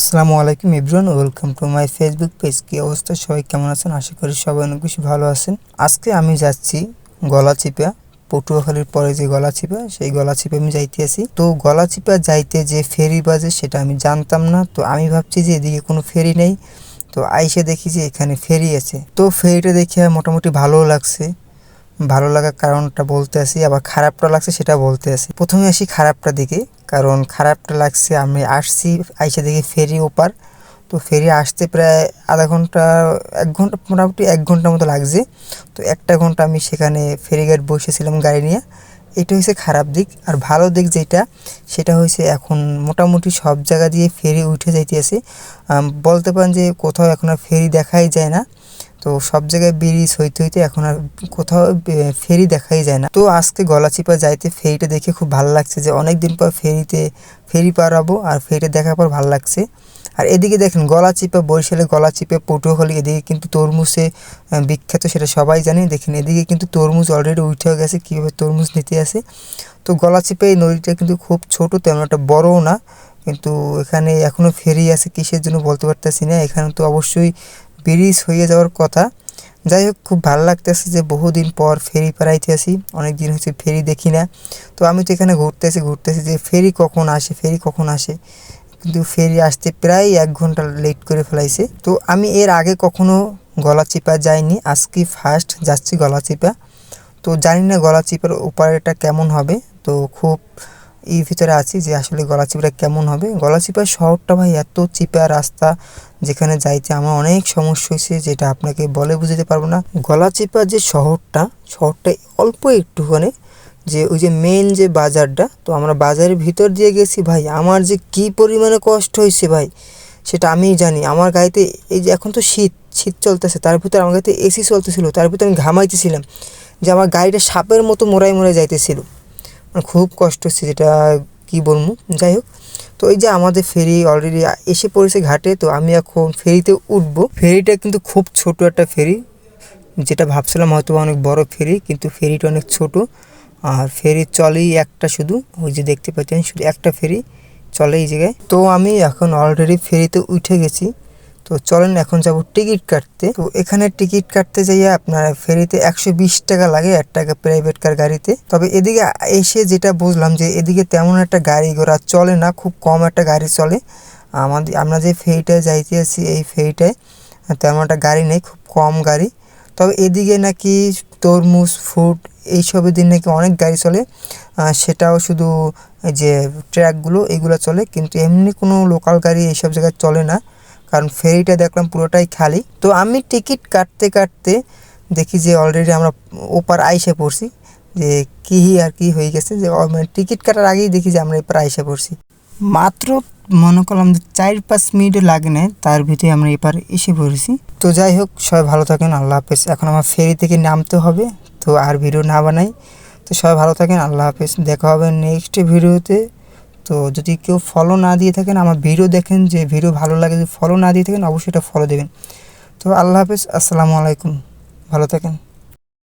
আসসালামু আলাইকুম Ibran welcome to my Facebook page. কি অবস্থা? সবাই কেমন আছেন? আশা করি সবাই অনেক বেশি ভালো আছেন। আজকে আমি যাচ্ছি গলাচিপা, পটুয়াখালীর পরে যে গলাচিপা, সেই গলা গলাচিপা আমি যাইতে আছি। তো গলাচিপা যাইতে যে ফেরি বাজে সেটা আমি জানতাম না। তো আমি ভাবছি যে এদিকে কোনো ফেরি নেই। তো আইসে দেখি যে এখানে ফেরি আছে। তো ফেরিটা দেখে মোটামুটি ভালোও লাগছে। ভালো লাগার কারণটা বলতে আসি আবার খারাপটা লাগছে সেটা বলতে আসি প্রথমে আসি খারাপটা দিকে কারণ খারাপটা লাগছে আমি আসছি, আইসা দেখি ফেরি ওপার। তো ফেরি আসতে প্রায় আধা ঘণ্টা, এক ঘণ্টা, মোটামুটি এক ঘণ্টার মতো লাগছে। তো একটা ঘণ্টা আমি সেখানে ফেরি ফেরিঘাট বসেছিলাম গাড়ি নিয়ে। এটা হচ্ছে খারাপ দিক। আর ভালো দিক যেটা, সেটা হয়েছে এখন মোটামুটি সব জায়গা দিয়ে ফেরি উঠে যাইতে যাইতেছে বলতে পারেন যে কোথাও এখন আর ফেরি দেখাই যায় না। তো সব জায়গায় ব্রিজ হইতে হইতে এখন আর কোথাও ফেরি দেখাই যায় না। তো আজকে গলাচিপা যাইতে ফেরিটা দেখে খুব ভালো লাগছে যে অনেক দিন পর ফেরিতে, ফেরি পারাবো আর ফেরিটা দেখার পর ভালো লাগছে। আর এদিকে দেখেন গলা গলাচিপা বরিশালে গলাচিপা, পটুয়াখালী, এদিকে কিন্তু তরমুজে বিখ্যাত সেটা সবাই জানে। দেখেন এদিকে কিন্তু তরমুজ অলরেডি উঠে গেছে, কীভাবে তরমুজ নিতে আসে। তো গলাচিপা এই নদীটা কিন্তু খুব ছোট, তেমন একটা বড়ও না। কিন্তু এখানে এখনও ফেরি আছে, কিসের জন্য বলতে পারতেছি না। এখানে তো অবশ্যই ব্রিজ হয়ে যাওয়ার কথা। যাই হোক, খুব ভালো লাগতেছে যে বহুদিন পর ফেরি পাড়াইতে আসি। অনেক দিন হচ্ছে ফেরি দেখি না। তো আমি তো এখানে ঘুরতে আসি ঘুরতে আসি যে ফেরি কখন আসে, ফেরি কখন আসে। কিন্তু ফেরি আসতে প্রায় এক ঘণ্টা লেট করে ফেলাইছে। তো আমি এর আগে কখনো গলাচিপা যাইনি। আজকে ফার্স্ট যাচ্ছি গলাচিপা। তো জানি না গলাচিপার ওপারেটা কেমন হবে। তো খুব ই ভিতরে আছি যে আসলে গলাচিপাটা কেমন হবে? গলাচিপা শহরটা ভাই এত চিপা রাস্তা যেখানে যাইতে আমার অনেক সমস্যা হয়েছে যেটা আপনাকে বলে বুঝাতে পারব না। গলাচিপা যে শহরটা শহরটা অল্প একটুখানি যে ওই যে মেন যে বাজারটা, তো আমরা বাজারের ভিতর দিয়ে গেছি ভাই। আমার যে কি পরিমাণে কষ্ট হয়েছে ভাই, সেটা আমিই জানি। আমার গাড়িতে এই যে এখন তো শীত শীত চলতেছে, তার ভিতরে আমার গাড়িতে এসি চলতেছিল, তার ভিতরে আমি ঘামাইতেছিলাম যে আমার গাড়িটা সাপের মতো মোড়াই মোড়াই যাইতেছিল। খুব কষ্ট হচ্ছে যেটা কি বলব? যাই হোক, তো এই যে আমাদের ফেরি অলরেডি এসে পড়েছে ঘাটে, তো আমি এখন ফেরিতে উঠবো। ফেরিটা কিন্তু খুব ছোট একটা ফেরি, যেটা ভাবছিলাম হয়তো অনেক বড় ফেরি, কিন্তু ফেরিটা অনেক ছোট। আর ফেরি চলেই একটা শুধু, ওই যে দেখতে পাচ্ছেন, শুধু একটা ফেরি চলে এই জায়গায়। তো আমি এখন অলরেডি ফেরিতে উঠে গেছি। তো চলেন এখন যাব টিকিট কাটতে। তো এখানে টিকিট কাটতে যাইয়ে আপনার ফেরিতে একশো বিশ টাকা লাগে, এক টাকা প্রাইভেট কার গাড়িতে। তবে এদিকে এসে যেটা বুঝলাম যে এদিকে তেমন একটা গাড়ি ঘোড়া চলে না, খুব কম একটা গাড়ি চলে। আমাদের, আমরা যে ফেরিটায় যাইতে আছি, এই ফেরিটায় তেমন একটা গাড়ি নেই, খুব কম গাড়ি। তবে এদিকে নাকি তরমুজ, ফ্রুট এইসবের দিন নাকি অনেক গাড়ি চলে। সেটাও শুধু যে ট্র্যাকগুলো এগুলো চলে। কিন্তু এমনি কোনো লোকাল গাড়ি এইসব জায়গায় চলে না। কারণ ফেরিটা দেখলাম পুরোটাই খালি। তো আমি টিকিট কাটতে কাটতে দেখি যে অলরেডি আমরা ওপার আইসে পড়ছি যে কী আর কি হয়ে গেছে যে মানে টিকিট কাটার আগেই দেখি যে আমরা এপার আইসে পড়ছি। মাত্র মনে করলাম যে চার পাঁচ মিনিটও লাগে না তার ভিতরে আমরা এপার এসে পড়েছি। তো যাই হোক, সবাই ভালো থাকেন, আল্লাহ হাফেজ। এখন আমার ফেরি থেকে নামতে হবে, তো আর ভিডিও না বানাই। তো সবাই ভালো থাকেন, আল্লাহ হাফেজ। দেখা হবে নেক্সট ভিডিওতে। তো যদি কেউ ফলো না দিয়ে থাকেন, আমার ভিডিও দেখেন, যে ভিডিও ভালো লাগে, যদি ফলো না দিয়ে থাকেন, অবশ্যই এটা ফলো দেবেন। তো আল্লাহ হাফিজ, আসসালামু আলাইকুম। ভালো থাকেন।